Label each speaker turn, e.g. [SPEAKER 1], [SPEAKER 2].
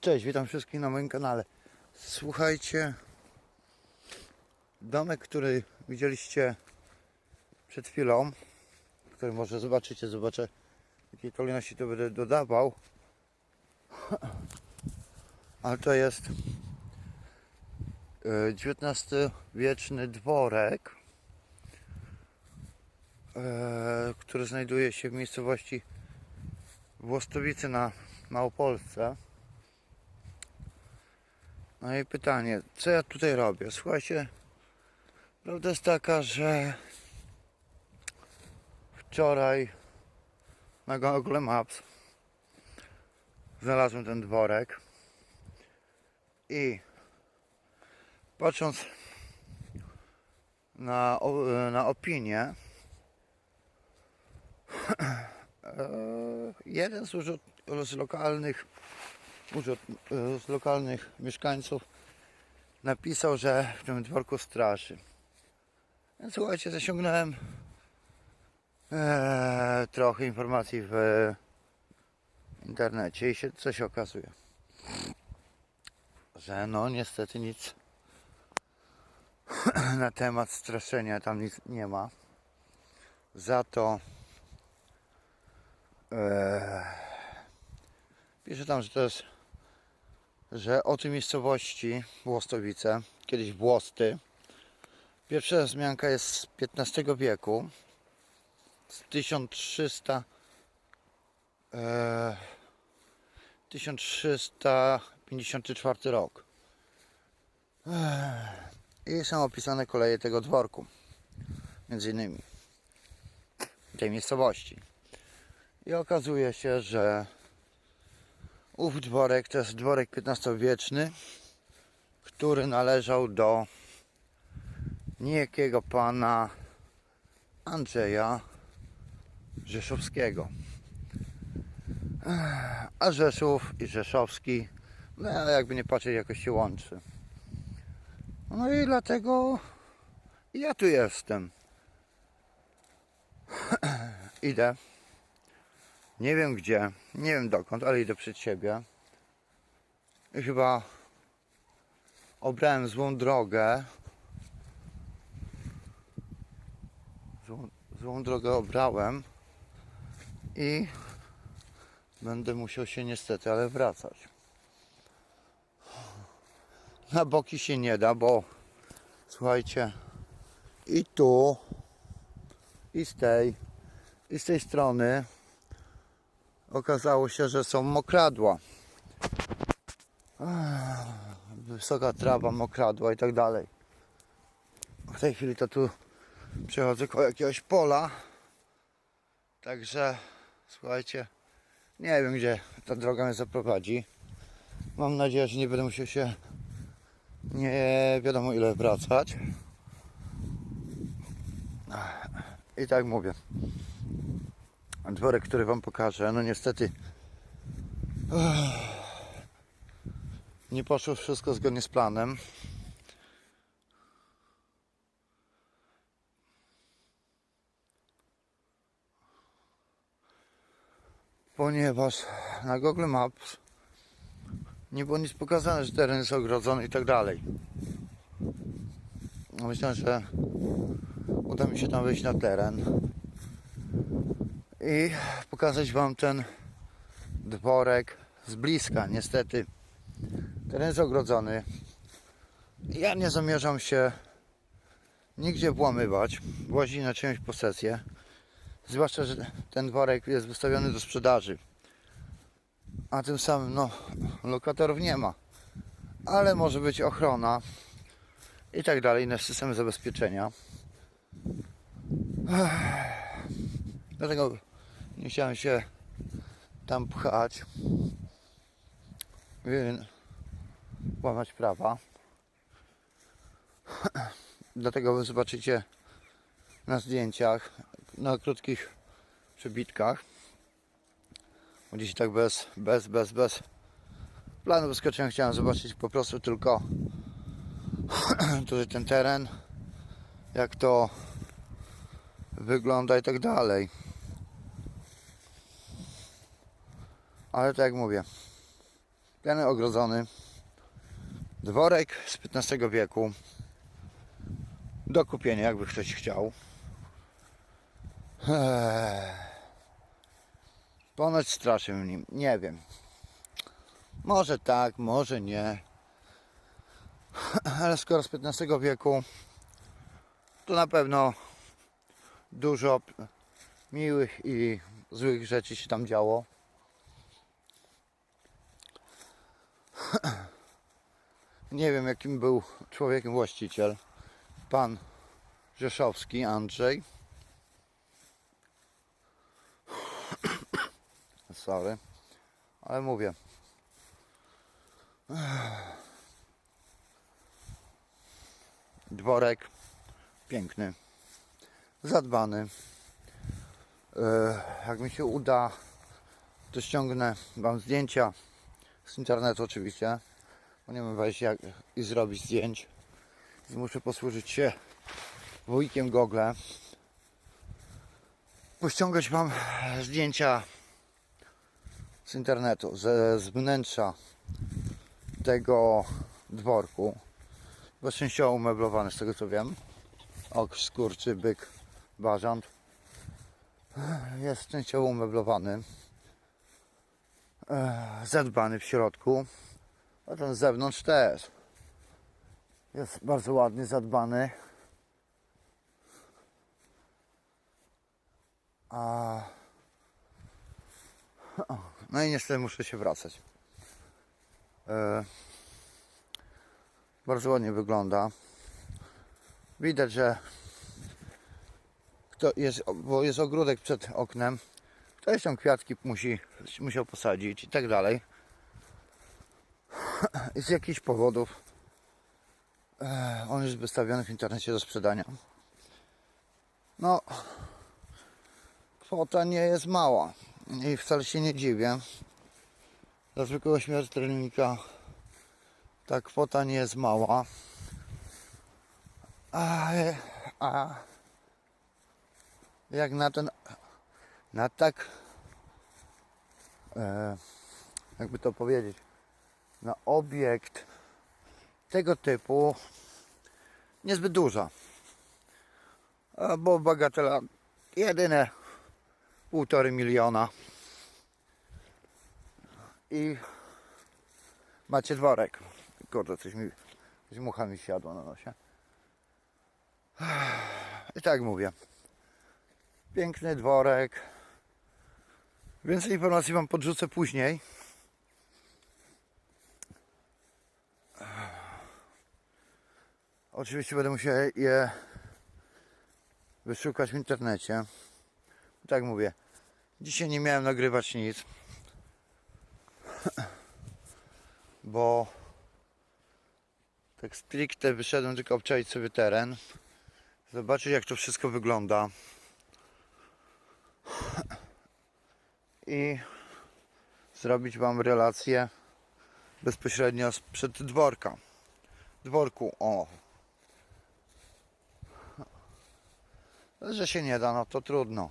[SPEAKER 1] Cześć, witam wszystkich na moim kanale. Słuchajcie, domek, który widzieliście przed chwilą, który może zobaczycie, zobaczę w jakiej kolejności to będę dodawał. Ale to jest XIX-wieczny dworek, e, który znajduje się w miejscowości Włostowice na Małopolsce. No i pytanie, co ja tutaj robię? Słuchajcie, prawda jest taka, że wczoraj na Google Maps znalazłem ten dworek i patrząc na, na opinię, e, jeden z, z lokalnych z lokalnych mieszkańców napisał, że w tym dworku straży. Więc słuchajcie, zasiągnąłem e, trochę informacji w internecie i się coś okazuje. Że no niestety nic na temat straszenia tam nic nie ma. Za to e, pisze tam, że to jest że o tej miejscowości Włostowice, kiedyś Włosty, pierwsza wzmianka jest z XV wieku, z 1300 e, 1354 rok. Ech, I są opisane koleje tego dworku, między innymi tej miejscowości. I okazuje się, że Ów dworek to jest dworek XV-wieczny, który należał do niejakiego pana Andrzeja Rzeszowskiego. A Rzeszów i Rzeszowski, no jakby nie patrzeć, jakoś się łączy. No i dlatego ja tu jestem. Idę. Nie wiem gdzie, nie wiem dokąd, ale idę przed siebie. I chyba obrałem złą drogę. Złą, złą drogę obrałem i będę musiał się niestety, ale wracać. Na boki się nie da, bo słuchajcie, i tu, i z tej, i z tej strony okazało się, że są mokradła. Wysoka trawa, mokradła i tak dalej. W tej chwili to tu przechodzę koło jakiegoś pola. Także słuchajcie, nie wiem gdzie ta droga mnie zaprowadzi. Mam nadzieję, że nie będę musiał się nie wiadomo ile wracać. I tak mówię dworek, który Wam pokażę. No niestety nie poszło wszystko zgodnie z planem. Ponieważ na Google Maps nie było nic pokazane, że teren jest ogrodzony i tak dalej. Myślę, że uda mi się tam wejść na teren i pokazać Wam ten dworek z bliska. Niestety teren jest ogrodzony. Ja nie zamierzam się nigdzie włamywać, włazić na czyjąś posesję. Zwłaszcza, że ten dworek jest wystawiony do sprzedaży. A tym samym, no, lokatorów nie ma. Ale może być ochrona i tak dalej, inne systemy zabezpieczenia. Dlatego nie chciałem się tam pchać. Łamać prawa. Dlatego wy zobaczycie na zdjęciach, na krótkich przebitkach. Bo Dziś tak bez, bez, bez, bez planu wyskoczyłem. Chciałem zobaczyć po prostu tylko tutaj ten teren, jak to wygląda i tak dalej. Ale tak jak mówię, Ten ogrodzony. Dworek z XV wieku. Do kupienia, jakby ktoś chciał. Eee. Ponoć straszy w nim. Nie wiem. Może tak, może nie. Ale skoro z XV wieku, to na pewno dużo miłych i złych rzeczy się tam działo. Nie wiem, jakim był człowiekiem właściciel. Pan Rzeszowski, Andrzej. Sorry, ale mówię. Dworek piękny, zadbany. E, Jak mi się uda, to ściągnę Wam zdjęcia z internetu oczywiście. Bo nie wiem wejść jak, i zrobić zdjęć. Więc muszę posłużyć się wujkiem Google. Pościągać Wam zdjęcia z internetu, ze, z wnętrza tego dworku. Bo częściowo umeblowany z tego co wiem. Ok, skurczy, byk, bażant. Jest częściowo umeblowany. Zadbany w środku. A ten z zewnątrz też. Jest bardzo ładnie zadbany. A... No i niestety muszę się wracać. Bardzo ładnie wygląda. Widać, że kto jest, bo jest ogródek przed oknem. Ktoś tam kwiatki musi, musiał posadzić i tak dalej. I z jakichś powodów e, on jest wystawiony w internecie do sprzedania. No, kwota nie jest mała i wcale się nie dziwię. Dla zwykłego śmiertelnika ta kwota nie jest mała. A, a jak na ten, na tak, e, jakby to powiedzieć, na obiekt tego typu niezbyt duża. Bo bagatela jedyne półtorej miliona i macie dworek. Kurde, coś mi, coś mucha mi siadło na nosie. I tak mówię. Piękny dworek. Więcej informacji Wam podrzucę później. Oczywiście będę musiał je wyszukać w internecie. Tak mówię. Dzisiaj nie miałem nagrywać nic. Bo tak stricte wyszedłem tylko obczaić sobie teren. Zobaczyć jak to wszystko wygląda. I zrobić Wam relację bezpośrednio sprzed dworka. Dworku, o. Że się nie da, no to trudno.